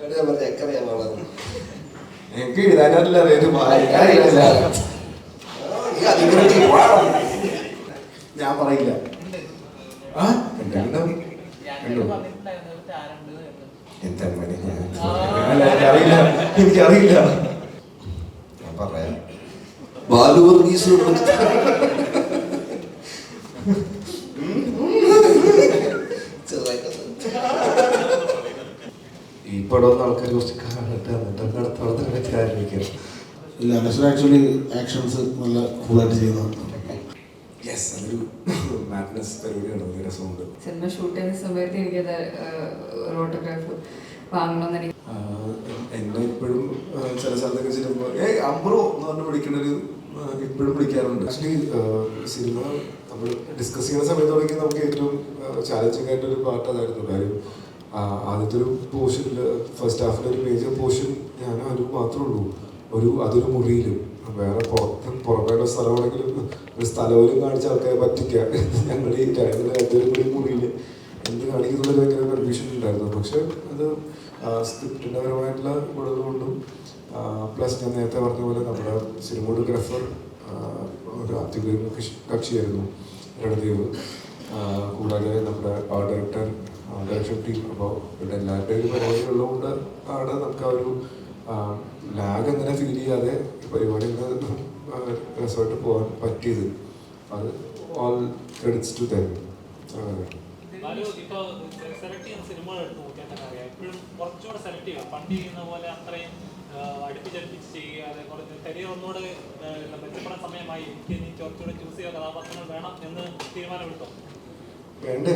ഞാൻ പറഞ്ഞ എക്കറിയാ വളർന്നു എനിക്ക് എഴുതാനല്ല ഞാൻ പറയില്ല. എനിക്കറിയില്ല എനിക്കറിയില്ല. ഞാൻ പറയാം. ബാലു വർഗീസ് ചെറുതായിട്ട് ഈ പടം ഒന്ന് ആൾക്കാർ കുറച്ച് കാണട്ടെ എന്നിട്ട് അടുത്ത പടത്തിനെ പറ്റി ആലോചിക്കാം ഇല്ല അനശ്വര ആക്ച്വലി ആക്ഷൻസ് നല്ല കൂളായിട്ട് ചെയ്യുന്നതാണ്. യെസ് അതൊരു മാഡ്നസ് പരിപാടിയാണ് ഒരു രസമുണ്ട്. സിനിമ ഷൂട്ട് ചെയ്യുന്ന സമയത്ത് എനിക്കത് ഫോട്ടോഗ്രാഫ് വാങ്ങണമെന്ന് എനിക്ക് ആഹ് എന്നെ ഇപ്പോഴും ചില സ്ഥലത്തൊക്കെ ചെല്ലുമ്പോൾ ഏയ് അമ്പ്രോ എന്ന് പറഞ്ഞ് ആഹ് ഇപ്പോഴും വിളിക്കാറുണ്ട്. ആക്ച്വലി സിനിമ നമ്മൾ ഡിസ്കസ് ചെയ്യുന്ന സമയത്ത് തുടങ്ങി നമുക്ക് ഏറ്റവും ചാലഞ്ചിങ് ആയിട്ടൊരു പാട്ട് അതായിരുന്നു. കാര്യം ആദ്യത്തെ ഒരു പോർഷനിൽ ഫസ്റ്റ് ഹാഫിലെ ഒരു മേജർ പോർഷൻ ഞാൻ ഒരു മാത്രമേ ഉള്ളൂ. ഒരു അതൊരു മുറിയിലും. വേറെ പുറത്ത് പുറമേയുള്ള സ്ഥലമാണെങ്കിലും ഒരു സ്ഥലവും കാണിച്ച ആൾക്കാരെ പറ്റിക്കാം. ഞങ്ങൾ ഈ ടൈമിലെ അതൊരു കൂടി മുറിയിൽ എന്ത് കാണിക്കുന്നതിൽ ഭയങ്കര കൺഫ്യൂഷൻ ഉണ്ടായിരുന്നു പക്ഷെ അത് സ്ക്രിപ്റ്റിന്റെ പരമായിട്ടുള്ള ഗുണങ്ങളുകൊണ്ടും പ്ലസ് ഞാൻ നേരത്തെ പറഞ്ഞ പോലെ നമ്മുടെ സിനിമോഗ്രാഫർ ഒരു അത്യുഗ്രഹ കക്ഷിയായിരുന്നു രണദേവ്. കൂടാതെ നമ്മുടെ ആ ഡയറക്ടർ ഡയറക്ഷൻ ടീം അപ്പോൾ ഇവിടെ എല്ലാവരുടെയും ഒരു ആണ് നമുക്ക് ആ ഒരു ചെയ്യാതെ പരിപാടി രസമായിട്ട് പോകാൻ പറ്റിയത്. അത് ഓൾ ക്രെഡിറ്റ്സ് ടു ദം വേണ്ടേ?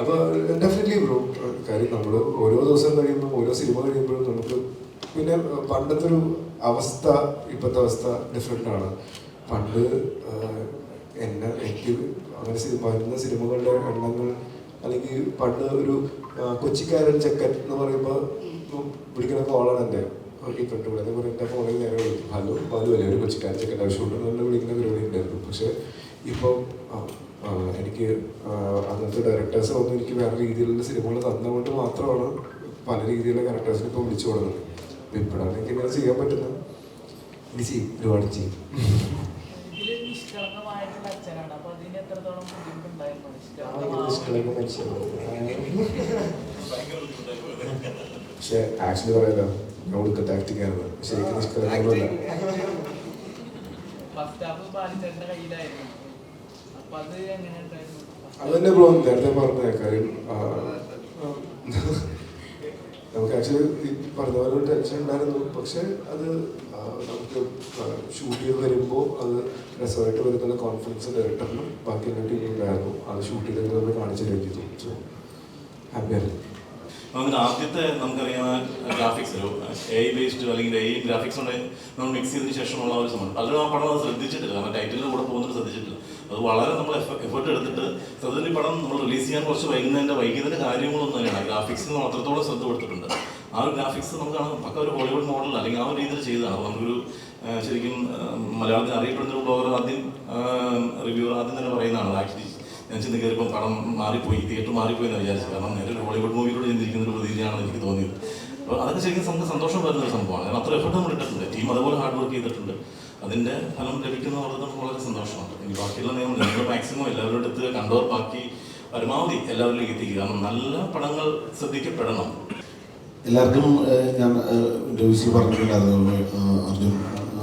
അപ്പൊ ഡെഫിനറ്റ്ലി ബ്രോ കാര്യം നമ്മൾ ഓരോ ദിവസം കഴിയുമ്പോൾ ഓരോ സിനിമ കഴിയുമ്പോഴും നമുക്ക് പിന്നെ പണ്ടത്തെ ഒരു അവസ്ഥ ഇപ്പോഴത്തെ അവസ്ഥ ഡിഫറെന്റ് ആണ്. പണ്ട് എന്നെ എനിക്ക് അങ്ങനെ വരുന്ന സിനിമകളുടെ എണ്ണങ്ങൾ അല്ലെങ്കിൽ പണ്ട് ഒരു കൊച്ചിക്കാരൻ ചെക്കൻ എന്ന് പറയുമ്പോൾ വിളിക്കുന്ന കോളാണ് എന്റെ ഈ പെട്ടുകൂടെ അതേപോലെ എന്റെ ഫോണിൽ നേരെ വിളിക്കും. ഹലോ ബാലു ഒരു കൊച്ചിക്കാരൻ ചെക്കൻ ആവശ്യമുണ്ട് എന്ന് വിളിക്കുന്ന പരിപാടി ഉണ്ടായിരുന്നു. പക്ഷേ ഇപ്പം എനിക്ക് അങ്ങനത്തെ ഡയറക്ടേഴ്സ് ഒന്നും എനിക്ക് വേറെ രീതിയിലുള്ള സിനിമകൾ തന്നുകൊണ്ട് മാത്രമാണ് പല രീതിയിലുള്ള ക്യാരക്ടേഴ്സിനെ ഇപ്പോൾ വിളിച്ചു കൊടുക്കുന്നത് ഇപ്പോഴാണ് എനിക്ക് ഇങ്ങനെ ചെയ്യാൻ പറ്റുന്നത്. ഇനി ചെയ്യും ഒരുപാട് ചെയ്യും. പക്ഷെ ആക്ച്വലി പറയല്ലോ ഞാൻ കൊടുക്ക ആക്ടിങ് ആയിരുന്നു ശരിക്കും നിഷ്കളങ്കമല്ല അത് തന്നെ ബ്രോ നേരത്തെ പറഞ്ഞ കാര്യം. നമുക്ക് ആക്ച്വലി പറഞ്ഞ പോലെ ടെൻഷൻ ഉണ്ടായിരുന്നു. പക്ഷെ അത് നമുക്ക് ഷൂട്ട് വരുമ്പോൾ അത് രസമായിട്ട് വരുന്ന കോൺഫിഡൻസ് ഡയറക്ടറിനും ബാക്കി എല്ലാ ടീമും ഉണ്ടായിരുന്നു. അത് ഷൂട്ട് ചെയ്ത് നമ്മൾ കാണിച്ചു കഴിഞ്ഞു. സോ ഹാപ്പിയായിരുന്നു നമുക്ക് ആദ്യത്തെ നമുക്കറിയാം ഗ്രാഫിക്സ് ഒരു എ ബേസ്ഡ് അല്ലെങ്കിൽ എ ഗ്രാഫിക്സ് കൊണ്ട് നമ്മൾ മിക്സ് ചെയ്തതിന് ശേഷമുള്ള ഒരു സംഭവം. അതിലും ആ പടം അത് ശ്രദ്ധിച്ചിട്ടില്ല. കാരണം ടൈറ്റിലിന് കൂടെ പോകുന്നത് ശ്രദ്ധിച്ചിട്ടില്ല. അത് വളരെ നമ്മൾ എഫേർട്ട് എടുത്തിട്ട് സത്യത്തിൽ പടം നമ്മൾ റിലീസ് ചെയ്യാൻ കുറച്ച് വൈകുന്നതിന്റെ വൈകിയതിന്റെ കാര്യങ്ങളൊന്നും തന്നെയാണ്. ഗ്രാഫിക്സിന് നമ്മൾ അത്രത്തോളം ശ്രദ്ധ കൊടുത്തിട്ടുണ്ട്. ആ ഒരു ഗ്രാഫിക്സ് നമുക്ക് കാണാം പക്ക ഒരു ഹോളിവുഡ് മോഡൽ അല്ലെങ്കിൽ ആ ഒരു രീതിയിൽ ചെയ്തതാണ് നമുക്കൊരു ശരിക്കും മലയാളത്തിൽ അറിയപ്പെടുന്ന ഒരു ബ്ലോഗർ ആദ്യം റിവ്യൂ ആദ്യം തന്നെ പറയുന്നതാണ്. ആക്ച്വലി ഞാൻ ചിന്തി കയറിയപ്പോൾ പടം മാറിപ്പോയി തിയേറ്റർ മാറിപ്പോയി എന്ന് വിചാരിച്ചു കാരണം നേരെ ഒരു ഹോളിവുഡ് മൂവിയിലൂടെ ചിന്തിക്കുന്ന ഒരു പ്രതീതിയാണെന്ന് എനിക്ക് തോന്നിയത്. അപ്പോൾ അതൊക്കെ ശരിക്കും നമുക്ക് സന്തോഷം വരുന്ന ഒരു സംഭവമാണ്. കാരണം അത്ര എഫർട്ട് നമ്മൾ ഇട്ടിട്ടുണ്ട്. ടീം അതുപോലെ ഹാർഡ് വർക്ക് ചെയ്തിട്ടുണ്ട്. അതിന്റെ ഫലം ലഭിക്കുന്ന വളരെ നമുക്ക് വളരെ സന്തോഷമുണ്ട്. ഇനി ബാക്കിയുള്ള നിയമം നിങ്ങൾ മാക്സിമം എല്ലാവരുടെ അടുത്ത് കണ്ടോർ ബാക്കി പരമാവധി എല്ലാവരിലേക്ക് എത്തിക്കുക. കാരണം നല്ല പടങ്ങൾ ശ്രദ്ധിക്കപ്പെടണം. എല്ലാവർക്കും ഞാൻ രവിസി പറഞ്ഞിട്ടുണ്ടായിരുന്നു ഏഹ്, അർജുൻ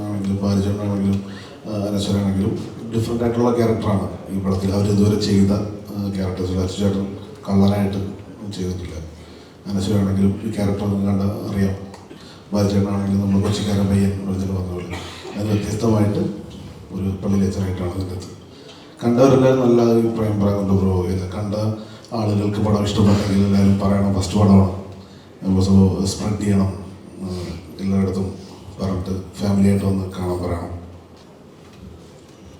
ആണെങ്കിലും പാരിചേട്ടനാണെങ്കിലും അനശ്വരാണെങ്കിലും ഡിഫറെന്റ് ആയിട്ടുള്ള ക്യാരക്ടറാണ് ഈ പടത്തിൽ. അവർ ഇതുവരെ ചെയ്ത ക്യാരക്ടേഴ്സ് അച്ചുചേട്ടൻ കള്ളനായിട്ട് ചെയ്തിട്ടില്ല. അനശ്വരാണെങ്കിലും ഈ ക്യാരക്ടർ കണ്ട അറിയാം. ബാലചേട്ടനാണെങ്കിലും നമ്മൾ കൊച്ചിക്കാരൻ പയ്യൻ അർജുൻ വന്ന പോലെ അത് വ്യത്യസ്തമായിട്ട് ഒരു പള്ളിയിലച്ചനായിട്ടാണ് ഇതിനകത്ത് കണ്ടവരെല്ലാവരും നല്ല അഭിപ്രായം പറയുന്നുണ്ട് ബ്രോ. ഇത് കണ്ട ആളുകൾക്ക് പടം ഇഷ്ടപ്പെട്ടെങ്കിൽ എല്ലാവരും പറയണം ഫസ്റ്റ് പടമാണ്. സ്പ്രെഡ് ചെയ്യണം. എല്ലായിടത്തും പറഞ്ഞിട്ട് ഫാമിലിയായിട്ട് വന്ന് കാണാൻ പറയണം.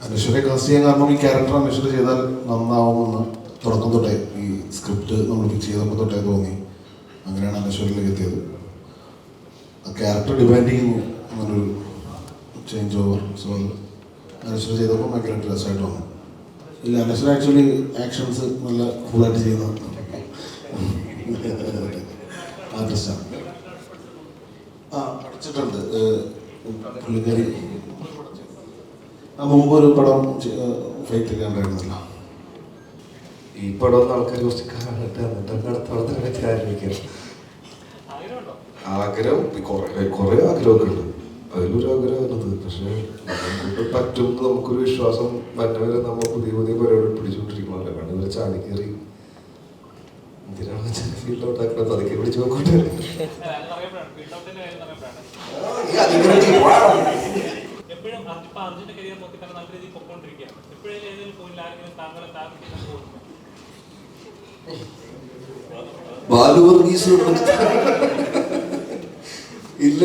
അനശ്വരെ കാസ്റ്റ് ചെയ്യാൻ കാരണം ഈ ക്യാരക്ടർ അനശ്വര ചെയ്താൽ നന്നാവുമെന്ന് തുടക്കം തൊട്ടേ ഈ സ്ക്രിപ്റ്റ് നമ്മൾ പിച്ച് ചെയ്തപ്പോൾ തൊട്ടേ തോന്നി. അങ്ങനെയാണ് അനശ്വരയിലേക്ക് എത്തിയത്. ആ ക്യാരക്ടർ ഡിമാൻഡ് ചെയ്യുന്നു അങ്ങനൊരു ചേഞ്ച് ഓവർ സോ അനശ്വര ചെയ്തപ്പോൾ ഭയങ്കര രസമായിട്ട് വന്നു ഇല്ല അനശ്വര ആക്ച്വലി ആക്ഷൻസ് നല്ല കൂളായിട്ട് ചെയ്യുന്ന ആർട്ടിസ്റ്റാണ് ആ പഠിച്ചിട്ടുണ്ട്. പുള്ളിക്കാരി. ആ മുമ്പ് ഒരു പടം ഫൈറ്റ് ഒക്കെ ഉണ്ടായിരുന്നല്ലോ ഈ പടം ആൾക്കാർ കുറച്ച് ആഗ്രഹം കുറേ കുറെ ആഗ്രഹമൊക്കെ ഉണ്ട്. അതിലൊരു ആഗ്രഹമാണത് പക്ഷേ നമുക്കൊണ്ട് പറ്റും നമുക്കൊരു വിശ്വാസം വന്നവരെ നമ്മൾ പുതിയ പുതിയ പരിപാടി പിടിച്ചുകൊണ്ടിരിക്കണമല്ലോ കാരണം ഇവരെ ചാടി കയറി എന്തിനാണ് ഫീൽഡ് ഔട്ട് ആക്കുന്നത്? അതൊക്കെ പിടിച്ചു നോക്കട്ടെ. അറിയപ്പെടാണ്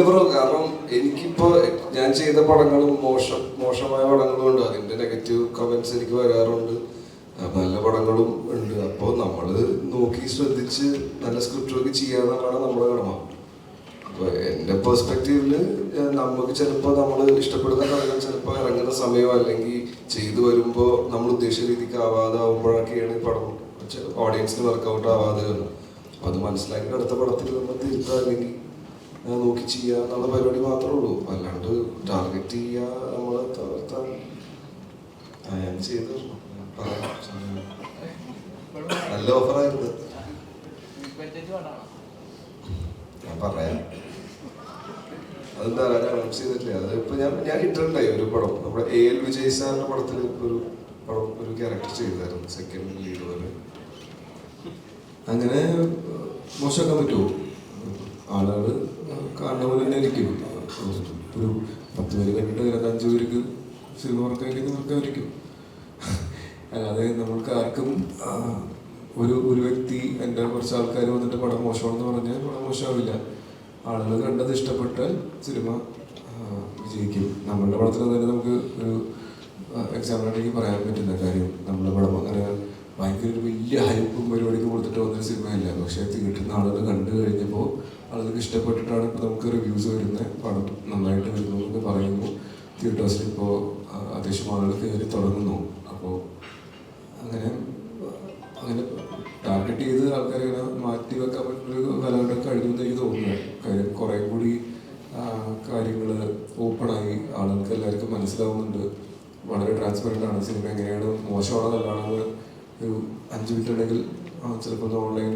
ബ്രോ കാരണം എനിക്കിപ്പോ ഞാൻ ചെയ്ത പടങ്ങളും മോശം മോശമായ പടങ്ങളും ഉണ്ട്. അതിന്റെ നെഗറ്റീവ് കമന്റ്സ് എനിക്ക് വരാറുണ്ട്. നല്ല പടങ്ങളും ഉണ്ട്. അപ്പോൾ നമ്മൾ നോക്കി ശ്രദ്ധിച്ച് നല്ല സ്ക്രിപ്റ്റൊക്കെ ചെയ്യാന്നുള്ളതാണ് നമ്മുടെ കടമ. അപ്പോൾ എന്റെ പെർസ്പെക്റ്റീവിൽ നമുക്ക് ചിലപ്പോൾ നമ്മൾ ഇഷ്ടപ്പെടുന്ന കഥകൾ ചിലപ്പോൾ ഇറങ്ങുന്ന സമയം അല്ലെങ്കിൽ ചെയ്തു വരുമ്പോൾ നമ്മൾ ഉദ്ദേശിച്ച രീതിക്ക് ആവാതെ ആവുമ്പോഴൊക്കെയാണ് ഈ പടം ഓഡിയൻസിന് വർക്കൗട്ട് ആവാതെ വരുന്നത്. അപ്പം അത് മനസ്സിലാക്കി അടുത്ത പടത്തിൽ നമ്മൾ തിരുത്തുക അല്ലെങ്കിൽ നോക്കി ചെയ്യുക എന്നുള്ള പരിപാടി മാത്രമേ ഉള്ളൂ. അല്ലാണ്ട് ടാർഗറ്റ് ചെയ്യുക നമ്മളെ തകർത്താൻ ആ ഞാൻ ചെയ്തു. നല്ല ഓഫറായിരുന്നു ഞാൻ പറയാം. അതെന്താ ഞാൻ അനൗൺസ് ചെയ്തിട്ടില്ല? അത് ഇപ്പൊ ഞാൻ ഞാൻ ഇട്ടിട്ടുണ്ടായി ഒരു പടം. നമ്മുടെ എ എൽ വിജയ് സാറിന്റെ പടത്തിൽ ഒരു പടം ഒരു ക്യാരക്ടർ ചെയ്തായിരുന്നു. സെക്കൻഡ് ലീഡ് പോലെ. അങ്ങനെ മോശമാക്കാൻ പറ്റുമോ? ആളുകൾ കാണുന്ന തന്നെ ഇരിക്കും ഒരു പത്ത് പേര് കണ്ടിട്ട് ചിലപ്പോൾ അഞ്ച് പേർക്ക് സിനിമ വർക്കാക്കി വർക്കായിരിക്കും അല്ലാതെ നമ്മൾക്ക് ആർക്കും ഒരു ഒരു വ്യക്തി എന്റെ കുറച്ച് ആൾക്കാർ വന്നിട്ട് പടം മോശമാണെന്ന് പറഞ്ഞാൽ പടം മോശമാവില്ല. ആളുകൾ കണ്ടത് ഇഷ്ടപ്പെട്ടാൽ സിനിമ വിജയിക്കും. നമ്മളുടെ പടത്തിൽ തന്നെ നമുക്ക് ഒരു എക്സാമ്പിളായിട്ട് പറയാൻ പറ്റുന്ന കാര്യം നമ്മുടെ പടം അങ്ങനെ ഭയങ്കര ഒരു വലിയ ഹൈപ്പും പരിപാടിക്ക് കൊടുത്തിട്ട് വന്നൊരു സിനിമയല്ല. പക്ഷേ തിയേറ്ററിൽ നിന്ന് ആളുകൾ കണ്ടു കഴിഞ്ഞപ്പോൾ ആളുകൾക്ക് ഇഷ്ടപ്പെട്ടിട്ടാണ് ഇപ്പോൾ നമുക്ക് റിവ്യൂസ് വരുന്നത് പടം നന്നായിട്ട് വരുന്നു എന്നൊക്കെ പറയുന്നു തിയേറ്റേഴ്സിൽ ഇപ്പോൾ അത്യാവശ്യം ആളുകൾ കയറി തുടങ്ങുന്നു. അപ്പോൾ അങ്ങനെ അങ്ങനെ ടാർഗറ്റ് ചെയ്ത് ആൾക്കാരെ ഇങ്ങനെ മാറ്റി വെക്കാൻ പറ്റുന്നൊരു കാലഘട്ടം കഴിഞ്ഞെന്ന് എനിക്ക് തോന്നുന്നു. കാര്യം കുറേ കൂടി കാര്യങ്ങൾ ഓപ്പണായി ആളുകൾക്ക് എല്ലാവർക്കും മനസ്സിലാവുന്നുണ്ട്. വളരെ ട്രാൻസ്പെറന്റ് ആണ്. സിനിമ എങ്ങനെയാണ് മോശമാണോ ഒരു അഞ്ച് മിനിറ്റ് ഉണ്ടെങ്കിൽ ചിലപ്പോൾ ഓൺലൈൻ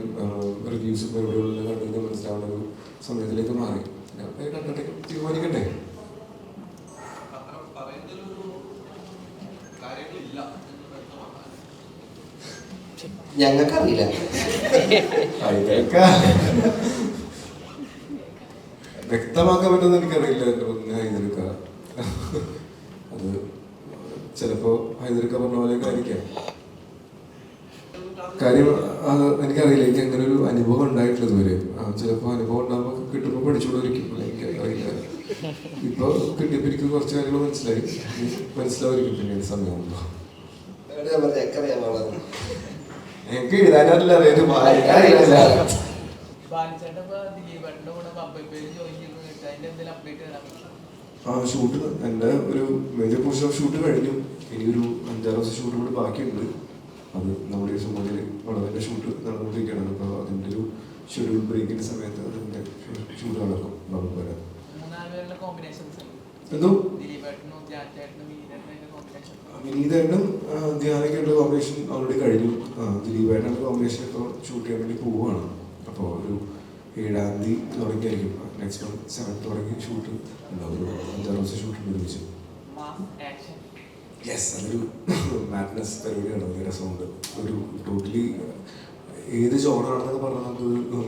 റിവ്യൂസും പരിപാടികളെല്ലാം കണ്ടു കഴിഞ്ഞാൽ മനസ്സിലാവുന്ന ഒരു സമയത്തിലേക്ക് മാറി. പിന്നെ കണ്ടിട്ട് തീരുമാനിക്കട്ടെ? ഞങ്ങൾക്കറിയില്ല. വ്യക്തമാക്കാൻ പറ്റുമെന്ന് എനിക്കറിയില്ല. എന്റെ ഹൈദർക്ക അത് ചിലപ്പോ ഹൈദർക്ക പറഞ്ഞ പോലെയൊക്കെ ആയിരിക്കാം. കാര്യം അത് എനിക്കറിയില്ല. എനിക്ക് അങ്ങനെ ഒരു അനുഭവം ഉണ്ടായിട്ടില്ല ഇതുവരെ. ചിലപ്പോൾ ചിലപ്പോ അനുഭവം ഉണ്ടാകുമ്പോൾ കിട്ടുമ്പോൾ പഠിച്ചുകൊണ്ടിരിക്കും. എനിക്ക് അറിയില്ല. ഇപ്പൊ കിട്ടിയപ്പോൾ എനിക്ക് കുറച്ച് കാര്യങ്ങൾ മനസ്സിലായി. മനസ്സിലാവും മനസ്സിലാവായിരിക്കും പിന്നീട് സമയമാകുമ്പോൾ എനിക്ക് വായിക്കാറില്ല തരാൻ ആ ഷൂട്ട് എന്റെ ഒരു മേജർ പോർഷൻ ഓഫ് ഷൂട്ട് കഴിഞ്ഞു. ഇനിയൊരു അഞ്ചാറ് ദിവസം ഷൂട്ട് കൂടി ബാക്കിയുണ്ട്. അത് നമ്മുടെ ഈ വളരെ വളവിന്റെ ഷൂട്ട് നടന്നുകൊണ്ടിരിക്കുകയാണ്. അപ്പോൾ അതിന്റെ ഒരു ഷെഡ്യൂൾ ബ്രേക്കിന്റെ സമയത്ത് അതിന്റെ ഷൂട്ട് നടക്കും. നമുക്ക് വരാം എന്തോ? വിനീതേട്ടനും ധ്യാനൊക്കെയുള്ള കോമ്പിനേഷൻ ഓൾറെഡി കഴിഞ്ഞു. ദിലീപേട്ടന്റെ കോമ്പിനേഷൻ ഇപ്പോൾ ഷൂട്ട് ചെയ്യാൻ വേണ്ടി പോവുകയാണ്. അപ്പോൾ ഒരു ഏഴാം തീയതി തുടങ്ങിയായിരിക്കും. നെക്സ്റ്റ് മന്ത് സെവൻത്ത് തുടങ്ങി ഷൂട്ട് ഉണ്ടാവും. ഒരു അഞ്ചാറ് ദിവസം ഷൂട്ട് ഒരുമിച്ച്. ആക്ഷൻ യെസ് അതൊരു മാഡ്നസ് പരിപാടിയാണ്. ഭയങ്കര രസമുണ്ട്. ഒരു ടോട്ടലി ഏത് ജോണാണെന്നൊക്കെ പറഞ്ഞാൽ നമുക്ക്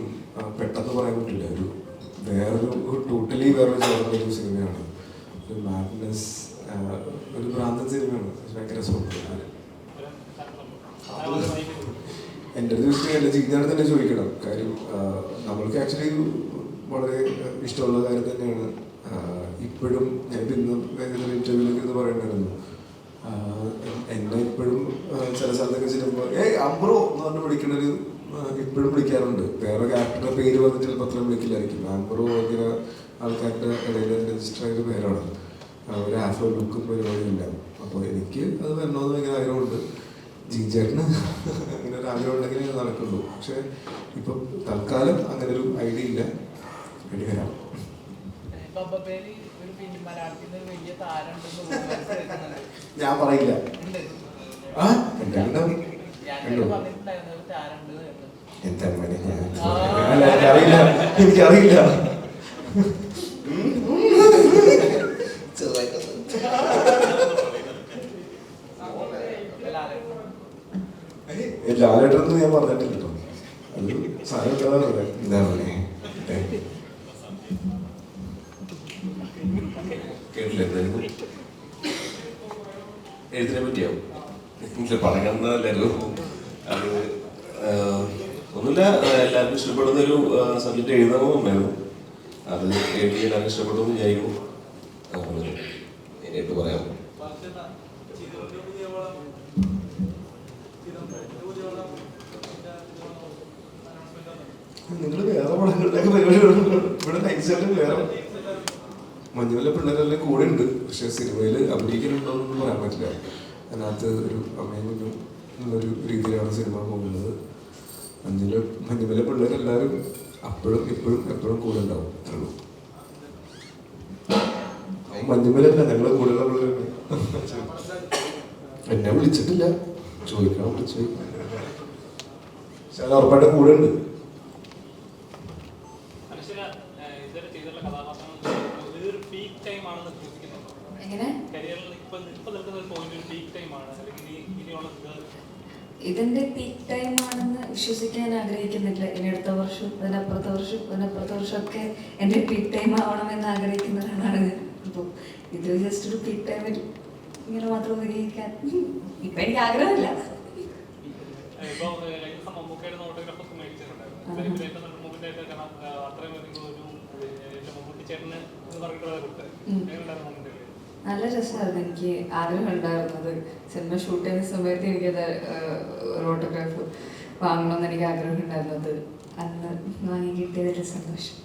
പെട്ടെന്ന് പറയാൻ പറ്റില്ല. ഒരു വേറൊരു ടോട്ടലി വേറൊരു ഒരു സിനിമയാണ്. ഒരു മാഡ്നസ് ഒരു ഭ്രാന്തൻ സിനിമയാണ്. ഭയങ്കര രസമുണ്ട്. എന്റെ ഒരു എല്ലാം ജിജ്ഞാണ് തന്നെ ചോദിക്കണം. കാര്യം നമ്മൾക്ക് ആക്ച്വലി വളരെ ഇഷ്ടമുള്ള കാര്യം തന്നെയാണ്. ഇപ്പോഴും ഞാൻ ഇന്ന് ഇന്റർവ്യൂലൊക്കെ ഇത് പറയണ്ടായിരുന്നു ആ, എന്നെ ഇപ്പോഴും ആ, ചില സ്ഥലത്തൊക്കെ ചെല്ലുമ്പോൾ ഏയ് അമ്പ്രോ എന്ന് പറഞ്ഞ് വിളിക്കണൊരു ഒരു ഇപ്പോഴും വിളിക്കാറുണ്ട്. വേറെ ക്യാരക്ടറുടെ പേര് വന്ന് ചിലപ്പോൾ അത്രയും വിളിക്കില്ലായിരിക്കും. ആംബ്രോ ഭയങ്കര ആൾക്കാരുടെ ഇടയിൽ രജിസ്റ്റർ ആയ ഒരു പേരാണ്. ഒരു ആഫ്രോ ലുക്കും പരിപാടിയില്ല അപ്പോൾ എനിക്ക് അത് വരണമെന്ന് ഭയങ്കര ആഗ്രഹമുണ്ട്. ജിജേട്ടന് അങ്ങനെ ഒരു ആഗ്രഹം ഉണ്ടെങ്കിൽ നടക്കുള്ളൂ. പക്ഷേ ഇപ്പം തൽക്കാലം അങ്ങനെ ഒരു ഐഡിയ ഇല്ല. ഐഡിയ വരാം. ഞാൻ പറയില്ല. ആ? ഞാൻ. എന്താ മോനെ? എനിക്കറിയില്ല. ലാലേട്ടൻ. ഞാൻ പറഞ്ഞിട്ടില്ല അത് സാധനം എന്താ ഇത് ലഘു അത് ഒന്നുമില്ല എല്ലാവർക്കും ഇഷ്ടപ്പെടുന്ന ഒരു സബ്ജക്റ്റ് എഴുതണമെന്നുണ്ടായിരുന്നു അത് എഴുതി എല്ലാവർക്കും ഇഷ്ടപ്പെടുമെന്ന് വിചാരിക്കും നേരിട്ട് പറയാം. നിങ്ങൾ വേറെ പടങ്ങളുടെയൊക്കെ പരിപാടി ഇവിടെ നൈസായിട്ട് വേറെ. മഞ്ഞുവല്ല പിള്ളേരെല്ലാം കൂടെ ഉണ്ട്. പക്ഷെ സിനിമയിൽ അഭിനയിക്കുന്നുണ്ടോ എന്നൊന്നും പറയാൻ പറ്റില്ല. അതിനകത്ത് ഒരു അമ്മയും കുഞ്ഞും എന്നുള്ളൊരു രീതിയിലാണ് സിനിമ പോകുന്നത്. മഞ്ഞുമല മഞ്ഞുമല പിള്ളേരെല്ലാവരും അപ്പോഴും ഇപ്പോഴും എപ്പോഴും കൂടെ ഉണ്ടാവും അത്രയുള്ളൂ മഞ്ഞുമലല്ല ഞങ്ങളെ കൂടെയുള്ള പിള്ളേരുണ്ട് എന്നെ വിളിച്ചിട്ടില്ല. ചോദിക്കണം വിളിച്ചു. പക്ഷെ ഉറപ്പായിട്ട് കൂടെ ഉണ്ട്. ടൈം ആണെന്ന് എങ്ങനെ? ഇതിന്റെ പീക്ക് ടൈം ആണെന്ന് വിശ്വസിക്കാൻ ആഗ്രഹിക്കുന്നില്ല. ഇനി അടുത്ത വർഷം അതിനപ്പുറത്തെ വർഷം അതിനപ്പുറത്തെ വർഷമൊക്കെ എന്റെ പീക്ക് ടൈം ആവണമെന്ന് ആഗ്രഹിക്കുന്ന ഒരാളാണ് ഞാൻ. അപ്പോൾ ഇത് ജസ്റ്റ് ഒരു പീക്ക് ടൈമിൽ ഇങ്ങനെ മാത്രം ഉപയോഗിക്കാൻ ഇപ്പം എനിക്ക് ആഗ്രഹമില്ല. അത്രയും ഒരു ചേട്ടന് പറഞ്ഞിട്ടുള്ള നല്ല രസമായിരുന്നു. എനിക്ക് ആഗ്രഹം ഉണ്ടായിരുന്നത്. സിനിമ ഷൂട്ട് ചെയ്യുന്ന സമയത്ത് എനിക്കത് ഓട്ടോഗ്രാഫ് വാങ്ങണമെന്ന് എനിക്ക് ആഗ്രഹം ഉണ്ടായിരുന്നത്. അന്ന് വാങ്ങി കിട്ടിയതിൽ സന്തോഷം.